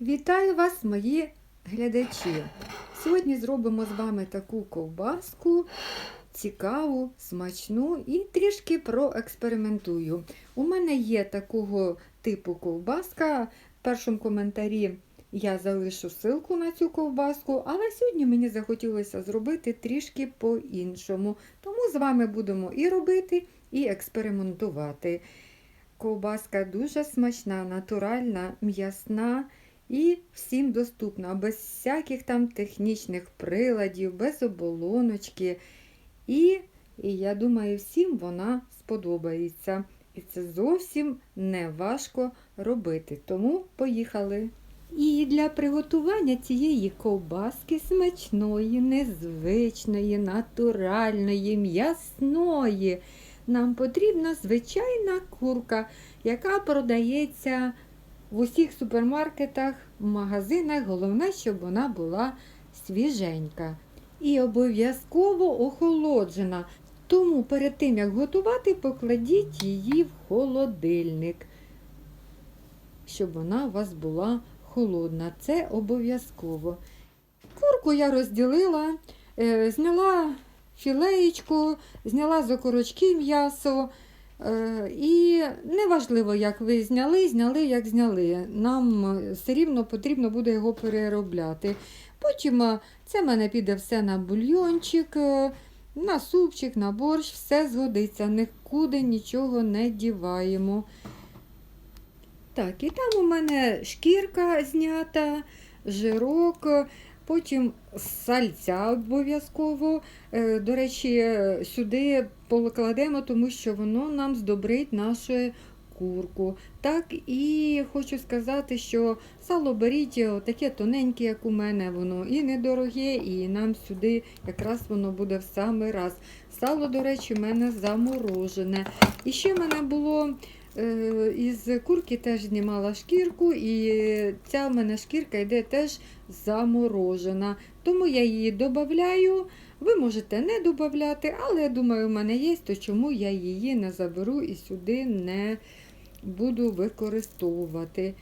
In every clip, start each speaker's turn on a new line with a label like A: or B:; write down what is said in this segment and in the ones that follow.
A: Вітаю вас, мої глядачі! Сьогодні зробимо з вами таку ковбаску, цікаву, смачну і трішки проекспериментую. У мене є такого типу ковбаска. В першому коментарі я залишу ссылку на цю ковбаску, але сьогодні мені захотілося зробити трішки по-іншому. Тому з вами будемо і робити, і експериментувати. Ковбаска дуже смачна, натуральна, м'ясна і всім доступна, без всяких там технічних приладів, без оболоночки. І, і я думаю, всім вона сподобається. І це зовсім не важко робити. Тому поїхали. І для приготування цієї ковбаски смачної, незвичної, натуральної, м'ясної. Нам потрібна звичайна курка, яка продається в усіх супермаркетах, магазинах. Головне, щоб вона була свіженька. І обов'язково охолоджена. Тому перед тим, як готувати, покладіть її в холодильник, щоб вона у вас була холодна. Це обов'язково. Курку я розділила, е, зняла філеєчку, зняла з окорочки м'ясо. Е, І неважливо, як ви зняли, зняли, як зняли. Нам все рівно потрібно буде його переробляти. Потім е, це в мене піде все на бульйончик, е, на супчик, на борщ, все згодиться, нікуди нічого не діваємо. Так, і там у мене шкірка знята, жирок, потім сальця обов'язково. До речі, сюди покладемо, тому що воно нам здобрить нашу курку. Так, і хочу сказати, що сало беріть е, таке тоненьке, як у мене, воно і недороге, і нам сюди якраз воно буде в самий раз. Сало, до речі, в мене заморожене. І ще в мене було. Е, Із курки теж знімала шкірку, і ця в мене шкірка йде теж заморожена. Тому я її додаю. Ви можете не додати, але я думаю, в мене є, то чому я її не заберу і сюди не буду використовувати.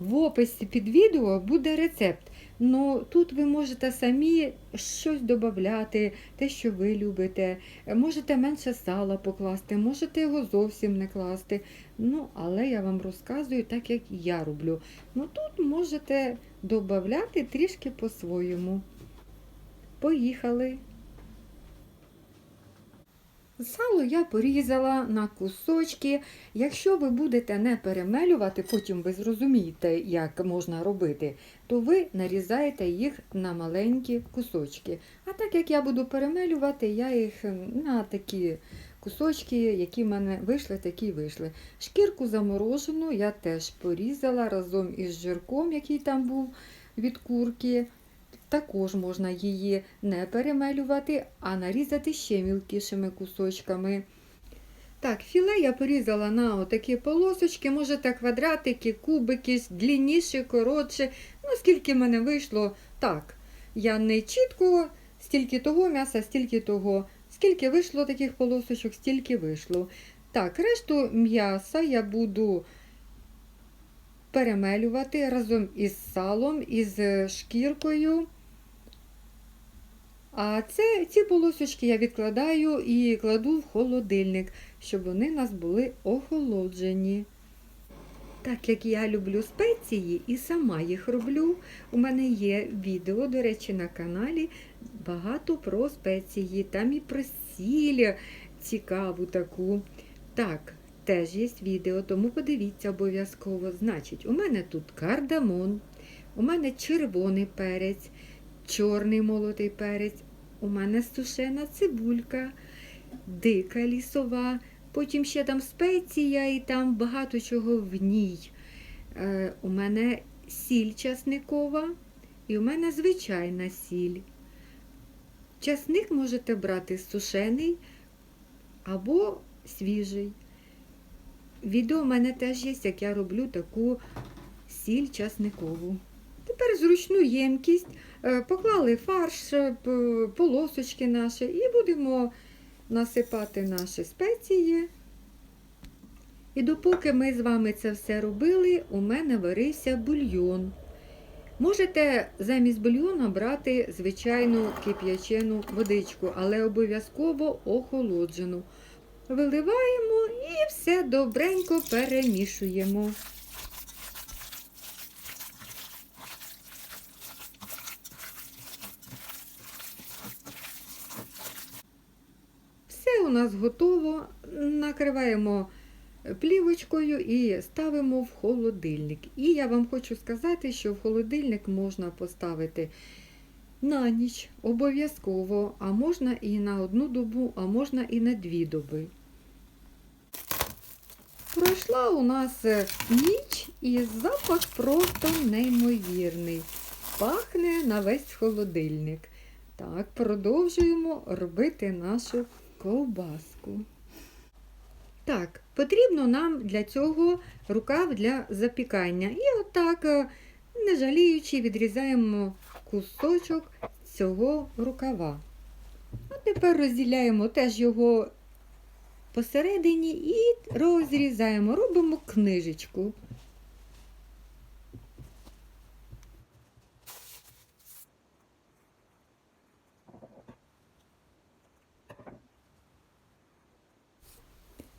A: В описі під відео буде рецепт. Ну, тут ви можете самі щось додати, те, що ви любите. Можете менше сала покласти, можете його зовсім не класти. Ну, але я вам розказую так, як я роблю. Ну, тут можете додати трішки по-своєму. Поїхали. Сало я порізала на кусочки. Якщо ви будете не перемелювати, потім ви зрозумієте, як можна робити, то ви нарізаєте їх на маленькі кусочки. А так як я буду перемелювати, я їх на такі кусочки, які в мене вийшли, такі вийшли. Шкірку заморожену я теж порізала разом із жирком, який там був від курки. Також можна її не перемелювати, а нарізати ще мілкішими кусочками. Так, філе я порізала на отакі полосочки, можете квадратики, кубики, длинніші, коротше. Ну, скільки мене вийшло, так. Я не чітко, стільки того м'яса, стільки того. Скільки вийшло таких полосочок, стільки вийшло. Так, решту м'яса я буду перемелювати разом із салом, із шкіркою. А це, ці полосочки я відкладаю і кладу в холодильник, щоб вони нас були охолоджені. Так як я люблю спеції і сама їх роблю, у мене є відео, до речі, на каналі багато про спеції, там і про сіль цікаву таку. Так, теж є відео, тому подивіться обов'язково. Значить, у мене тут кардамон, у мене червоний перець, чорний молотий перець, у мене сушена цибулька, дика лісова, потім ще там спеція і там багато чого в ній. Е, у мене сіль часникова і у мене звичайна сіль. Часник можете брати сушений або свіжий. Відео в мене теж є, як я роблю таку сіль часникову. Тепер зручну ємкість, поклали фарш, е, полосочки наші і будемо насипати наші спеції. І допоки ми з вами це все робили, у мене варився бульйон. Можете замість бульйона брати звичайну кип'ячену водичку, але обов'язково охолоджену. Виливаємо і все добренько перемішуємо. Все у нас готово. Накриваємо плівочкою і ставимо в холодильник. І я вам хочу сказати, що в холодильник можна поставити на ніч обов'язково, а можна і на одну добу, а можна і на дві доби. Пройшла у нас е, ніч і запах просто неймовірний. Пахне на весь холодильник. Так, продовжуємо робити нашу ковбаску. Так, потрібно нам для цього рукав для запікання. І отак, е, не жаліючи, відрізаємо кусочок цього рукава. А тепер розділяємо теж його посередині і розрізаємо, робимо книжечку.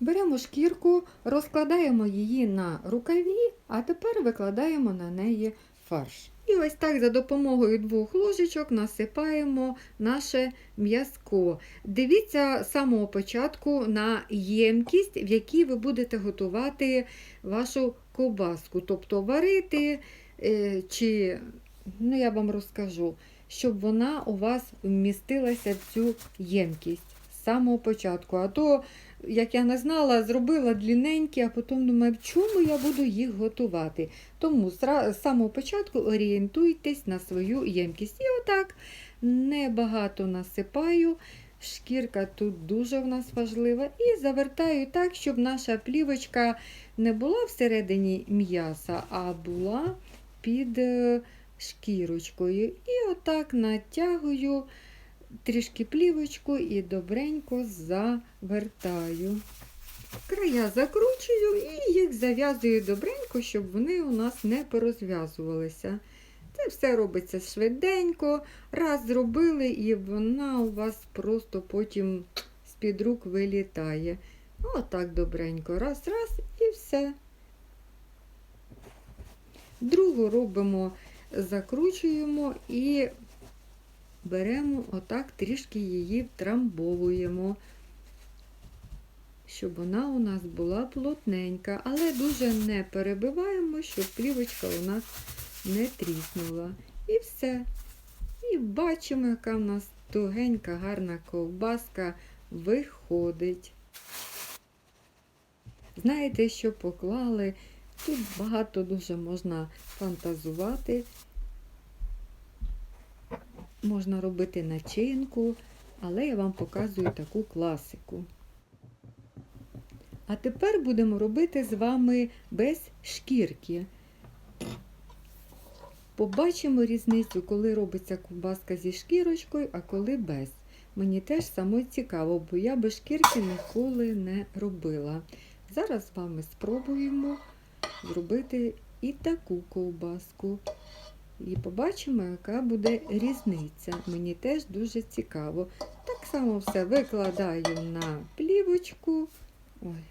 A: Беремо шкірку, розкладаємо її на рукаві, а тепер викладаємо на неї фарш. І ось так за допомогою двох ложечок насипаємо наше м'язко. Дивіться з самого початку на ємкість, в якій ви будете готувати вашу ковбаску. Тобто варити, е, чи, ну я вам розкажу, щоб вона у вас вмістилася в цю ємкість з самого початку. А то як я не знала, зробила длінненькі, а потім думаю, в чому я буду їх готувати. Тому з самого початку орієнтуйтесь на свою ємкість. І отак небагато насипаю. Шкірка тут дуже в нас важлива. І завертаю так, щоб наша плівочка не була всередині м'яса, а була під е, шкірочкою. І отак натягую трішки плівочку і добренько завертаю. Края закручую і їх зав'язую добренько, щоб вони у нас не порозв'язувалися. Це все робиться швиденько. Раз зробили, і вона у вас просто потім з-під рук вилітає. Отак добренько. Раз, раз і все. Другу робимо, закручуємо і беремо отак, трішки її втрамбовуємо, щоб вона у нас була плотненька, але дуже не перебиваємо, щоб плівочка у нас не тріснула. І все. І бачимо, яка в нас тугенька, гарна ковбаска виходить. Знаєте, що поклали? Тут багато дуже можна фантазувати можна робити начинку, але я вам показую таку класику. А тепер будемо робити з вами без шкірки. Побачимо різницю, коли робиться ковбаска зі шкірочкою, а коли без. Мені теж само цікаво, бо я без шкірки ніколи не робила. Зараз з вами спробуємо зробити і таку ковбаску. І побачимо, яка буде різниця. Мені теж дуже цікаво. Так само все викладаю на плівочку. Ой.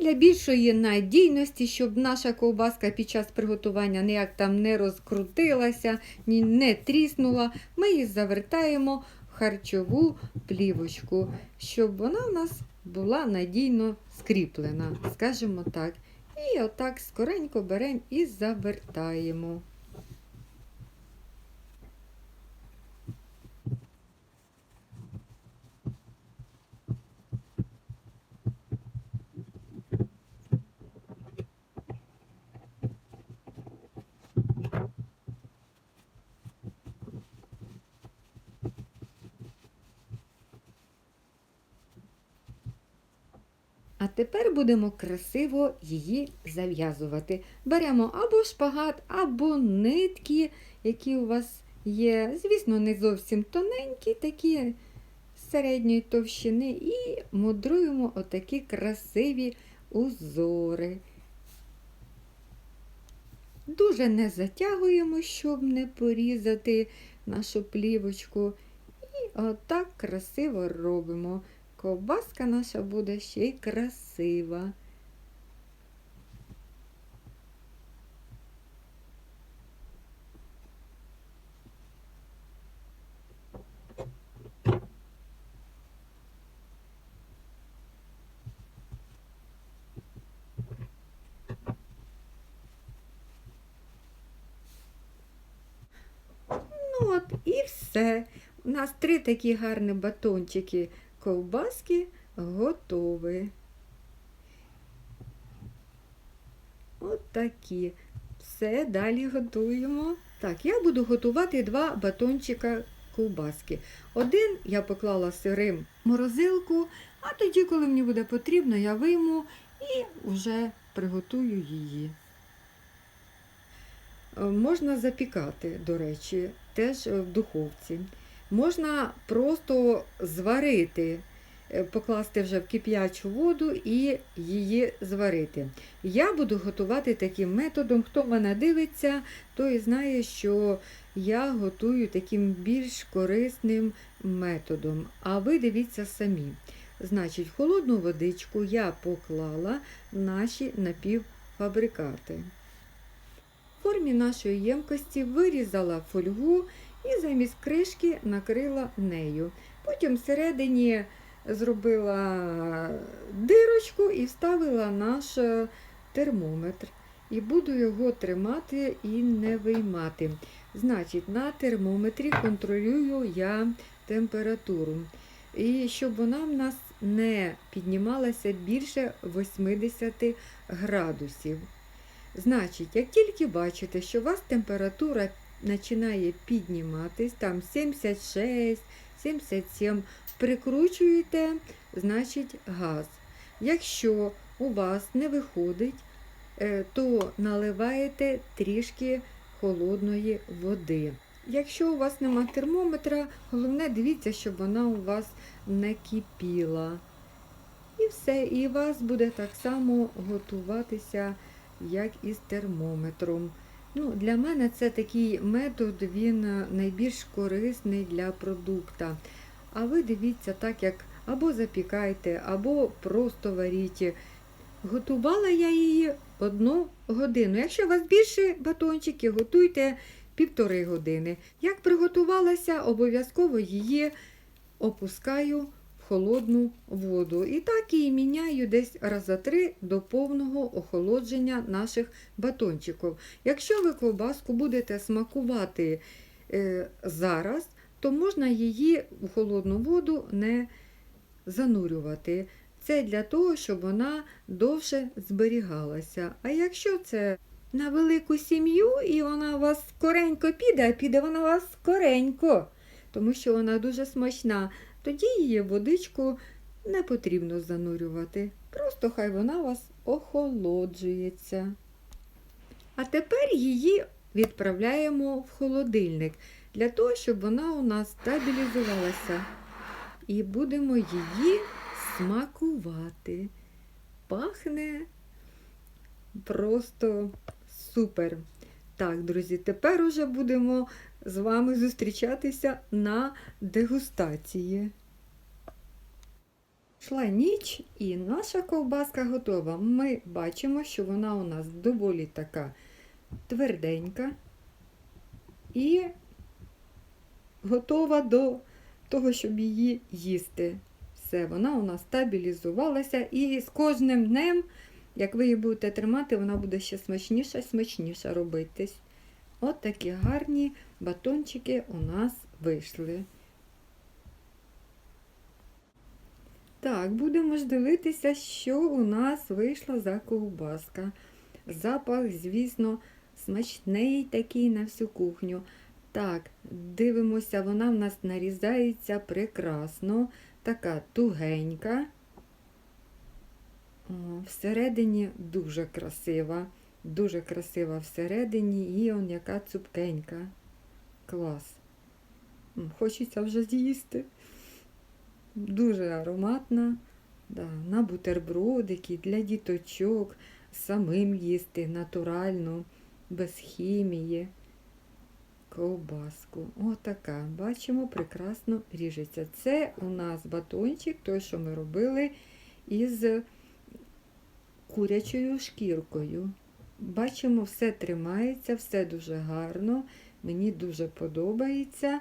A: Для більшої надійності, щоб наша ковбаска під час приготування ніяк там не розкрутилася, ні не тріснула, ми її завертаємо в харчову плівочку, щоб вона в нас була надійно скріплена, скажімо так. І отак скоренько беремо і завертаємо. А тепер будемо красиво її зав'язувати. Беремо або шпагат, або нитки, які у вас є. Звісно, не зовсім тоненькі, такі середньої товщини, і мудруємо отакі красиві узори. Дуже не затягуємо, щоб не порізати нашу плівочку. І отак красиво робимо. Ковбаска наша буде ще й красива. Ну і все. У нас три такі гарні батончики ковбаски готові. От такі. Все, далі готуємо. Так, я буду готувати два батончика ковбаски. Один я поклала сирим в морозилку, а тоді, коли мені буде потрібно, я вийму і вже приготую її. Е, Можна запікати, до речі, теж в духовці. Можна просто зварити, е, покласти вже в кип'ячу воду і її зварити. Я буду готувати таким методом. Хто мене дивиться, той знає, що я готую таким більш корисним методом. А ви дивіться самі. Значить, холодну водичку я поклала наші напівфабрикати. В формі нашої ємкості вирізала фольгу і замість кришки накрила нею. Потім всередині зробила дирочку і вставила наш е, термометр. І буду його тримати і не виймати. Значить, на термометрі контролюю я температуру. І щоб вона в нас не піднімалася більше 80 градусів. Значить, як тільки бачите, що у вас температура починає підніматись, там 76, 77, прикручуєте, значить, газ. Якщо у вас не виходить, е, то наливаєте трішки холодної води. Якщо у вас нема термометра, головне дивіться, щоб вона у вас не кипіла. І все, і у вас буде так само готуватися, як і з термометром. Ну, Для мене це такий метод, він е, найбільш корисний для продукта. А ви дивіться так, як або запікайте, або просто варіть. Готувала я її одну годину. Якщо у вас більше батончики, готуйте півтори години. Як приготувалася, обов'язково її опускаю холодну воду. І так її міняю десь раза три до повного охолодження наших батончиків. Якщо ви ковбаску будете смакувати е, зараз, то можна її в холодну воду не занурювати. Це для того, щоб вона довше зберігалася. А якщо це на велику сім'ю і вона у вас скоренько піде, а піде вона у вас скоренько, тому що вона дуже смачна, тоді її водичку не потрібно занурювати. Просто хай вона вас охолоджується. А тепер її відправляємо в холодильник для того, щоб вона у нас стабілізувалася. І будемо її смакувати. Пахне просто супер. Так, друзі, тепер уже будемо з вами зустрічатися на дегустації. Йшла ніч і наша ковбаска готова. Ми бачимо, що вона у нас доволі така тверденька і готова до того, щоб її їсти. Все, вона у нас стабілізувалася і з кожним днем, як ви її будете тримати, вона буде ще смачніша смачніша робитись. От такі гарні батончики у нас вийшли. Так, будемо ж дивитися, що у нас вийшла за ковбаска. Запах, звісно, смачний такий на всю кухню. Так, дивимося, вона в нас нарізається прекрасно, така тугенька. О, всередині дуже красива. Дуже красива всередині і он яка цупкенька. Клас. Хочеться вже з'їсти. Дуже ароматна. Да, на бутербродики для діточок, самим їсти натурально, без хімії. Ковбаску. Отака. Бачимо, прекрасно ріжеться. Це у нас батончик, той, що ми робили із курячою шкіркою. Бачимо, все тримається, все дуже гарно. Мені дуже подобається.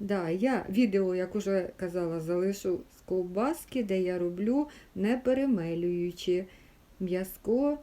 A: Да, я відео, як уже казала, залишу з ковбаски, де я роблю, не перемелюючи м'язко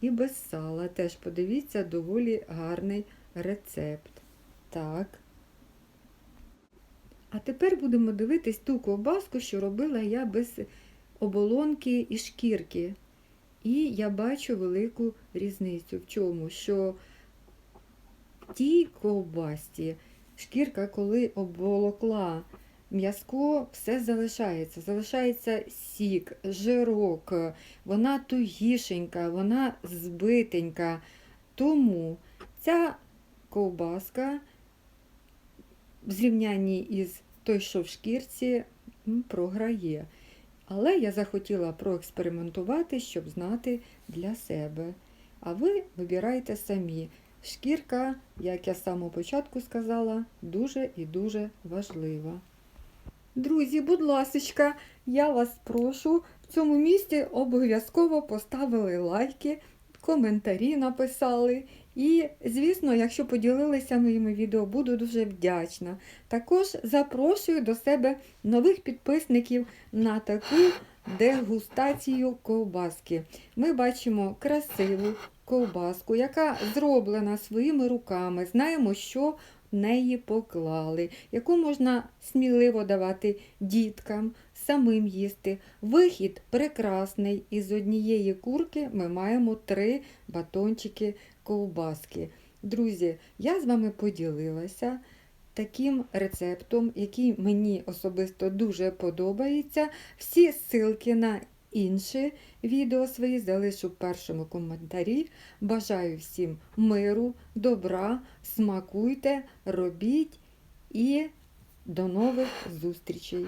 A: і без сала. Теж подивіться, доволі гарний рецепт. Так. А тепер будемо дивитись ту ковбаску, що робила я без оболонки і шкірки. І я бачу велику різницю в чому, що в тій ковбасці шкірка, коли обволокла м'язко, все залишається. Залишається сік, жирок, вона тугішенька, вона збитенька. Тому ця ковбаска в зрівнянні із той, що в шкірці, програє. Але я захотіла проекспериментувати, щоб знати для себе. А ви вибирайте самі. Шкірка, як я з самого початку сказала, дуже і дуже важлива. Друзі, будь ласочка, я вас прошу в цьому місці обов'язково поставили лайки, коментарі написали. І, звісно, якщо поділилися моїми відео, буду дуже вдячна. Також запрошую до себе нових підписників на таку дегустацію ковбаски. Ми бачимо красиву ковбаску, яка зроблена своїми руками. Знаємо, що в неї поклали, яку можна сміливо давати діткам, самим їсти. Вихід прекрасний. Із однієї курки ми маємо три батончики ковбаски. Друзі, я з вами поділилася таким рецептом, який мені особисто дуже подобається. Всі ссылки на інші відео свої залишу в першому коментарі. Бажаю всім миру, добра, смакуйте, робіть і до нових зустрічей!